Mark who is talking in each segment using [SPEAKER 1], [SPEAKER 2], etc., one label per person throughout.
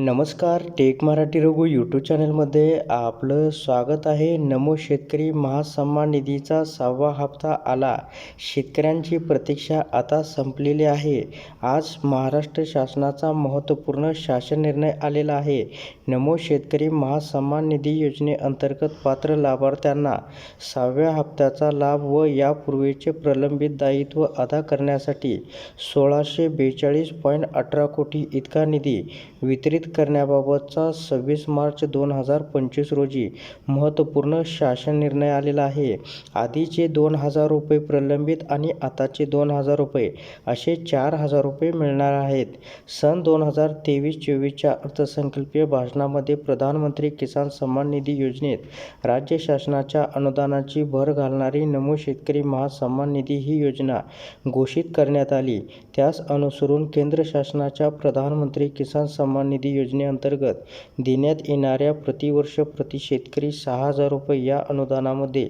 [SPEAKER 1] नमस्कार take Marathi Raghu YouTube चॅनलमध्ये आपलं स्वागत आहे. नमो शेतकरी महासन्मान निधीचा सहावा हप्ता आला. शेतकऱ्यांची प्रतीक्षा आता संपलेली आहे. आज महाराष्ट्र शासनाचा महत्त्वपूर्ण शासन निर्णय आलेला आहे. नमो शेतकरी महासन्मान निधी योजनेअंतर्गत पात्र लाभार्थ्यांना सहाव्या हप्त्याचा लाभ व यापूर्वीचे प्रलंबित दायित्व अदा करण्यासाठी सोळाशे बेचाळीस पॉईंट अठरा कोटी इतका निधी वितरित करण्याबाबतचा सव्वीस मार्च दोन हजार पंचवीस रोजी महत्त्वपूर्ण शासन निर्णय आलेला आहे. आधीचे दोन हजार रुपये प्रलंबित आणि आताचे दोन हजार रुपये असे चार हजार रुपये मिळणार आहेत. सन दोन हजार तेवीस चोवीसच्या अर्थसंकल्पीय भाषणामध्ये प्रधानमंत्री किसान सन्मान निधी योजनेत राज्य शासनाच्या अनुदानाची भर घालणारी नमो शेतकरी महासन्मान निधी ही योजना घोषित करण्यात आली. त्यास अनुसरून केंद्र शासनाच्या प्रधानमंत्री किसान सन्मान निधी योजनेअंतर्गत देण्यात येणाऱ्या प्रतिवर्ष प्रति शेतकरी सहा हजार रुपये या अनुदानामध्ये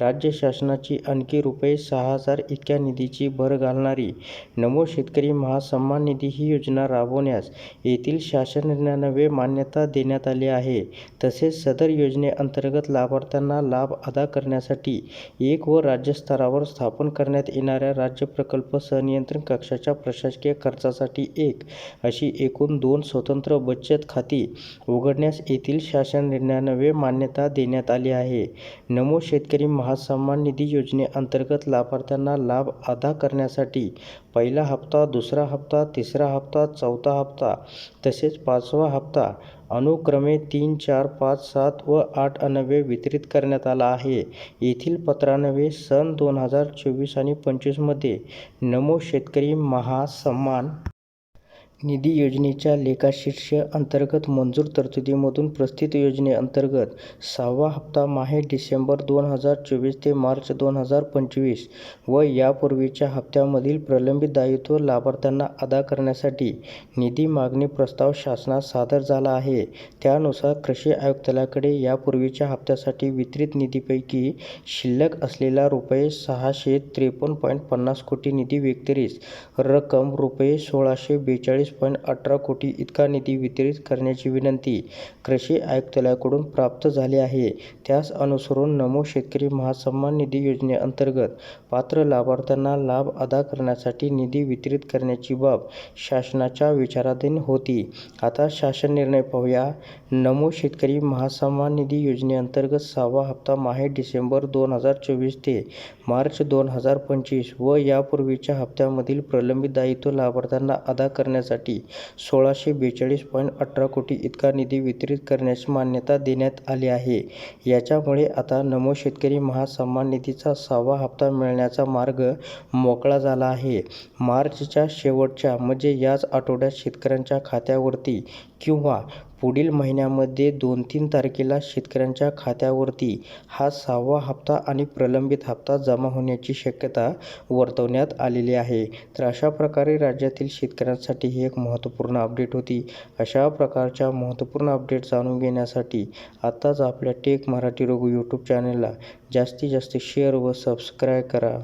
[SPEAKER 1] राज्य शासनाची आणखी रुपये सहा हजार इतक्या निधीची भर घालणारी नमो शेतकरी महासन्मान निधी ही योजना राबवण्यास येथील शासन निर्णयान्वये मान्यता देण्यात आली आहे. तसेच सदर योजनेअंतर्गत लाभार्थ्यांना लाभ अदा करण्यासाठी एक व राज्यस्तरावर स्थापन करण्यात येणाऱ्या राज्य प्रकल्प संनियंत्रण कक्षाच्या प्रशासकीय खर्चासाठी एक अशी एकूण दोन स्वतंत्र बचत खाती उघडण्यास येथील शासन निर्णयान्वये मान्यता देण्यात आली आहे. नमो शेतकरी महासन्मान निधी योजनेअंतर्गत लाभार्थ्यांना लाभ अदा करण्यासाठी पहिला हप्ता दुसरा हप्ता तिसरा हप्ता चौथा हप्ता तसेच पाचवा हप्ता अनुक्रमे तीन चार पाच सात व आठ अन्वये वितरित करण्यात आला आहे. येथील पत्रान्वये सन दोन हजार चोवीस आणि पंचवीसमध्ये नमो शेतकरी महासन्मान निधी योजनेच्या लेखाशीर्ष अंतर्गत मंजूर तरतुदीमधून प्रस्थित योजनेअंतर्गत सहावा हप्ता माहे डिसेंबर दोन हजार चोवीस ते मार्च दोन हजार पंचवीस व यापूर्वीच्या हप्त्यामधील प्रलंबित दायित्व लाभार्थ्यांना अदा करण्यासाठी निधी मागणी प्रस्ताव शासनास सादर झाला आहे. त्यानुसार कृषी आयुक्तालयाकडे यापूर्वीच्या हप्त्यासाठी वितरित निधीपैकी शिल्लक असलेला रुपये सहाशे त्रेपन्न पॉईंट पन्नास कोटी निधी व्यतिरिक्त रक्कम रुपये सोळाशे बेचाळीस पॉईंट अठरा कोटी इतका निधी वितरित करण्याची विनंती कृषी आयुक्तालयाकडून प्राप्त झाली आहे. त्यास अनुसरून नमो शेतकरी महासन्मान निधी योजनेअंतर्गत पात्र लाभार्थ्यांना लाभ अदा करण्यासाठी निधी वितरित करण्याची बाब शासनाच्या विचाराधीन होती. आता शासन निर्णय पाहूया. नमो शेतकरी महासन्मान निधी योजनेअंतर्गत सहावा हप्ता माहे डिसेंबर दोन हजार चोवीस ते मार्च दोन हजार पंचवीस व यापूर्वीच्या हप्त्यामधील प्रलंबित दायित्व लाभार्थ्यांना अदा करण्यासाठी सोळाशे बेचाळीस पॉईंट अठरा कोटी इतका निधी वितरित करण्यास मान्यता देण्यात आली आहे. याच्यामुळे आता नमो शेतकरी महासन्मान निधीचा सहावा हप्ता मिळण्याचा मार्ग मोकळा झाला आहे. मार्चच्या शेवटच्या म्हणजे याच आठवड्यात शेतकऱ्यांच्या खात्यावरती किंवा पुढील महिन्यामध्ये दोन तीन तारखेला शेतकऱ्यांच्या खात्यावरती हा सहावा हप्ता आणि प्रलंबित हप्ता जमा होण्याची शक्यता वर्तवण्यात आलेली आहे. तर अशा प्रकारे राज्यातील शेतकऱ्यांसाठी ही एक महत्त्वपूर्ण अपडेट होती. अशा प्रकारच्या महत्त्वपूर्ण अपडेट जाणून घेण्यासाठी आत्ताच आपल्या टेक मराठी रघु यूट्यूब चॅनलला जास्तीत जास्त शेअर व सबस्क्राईब करा.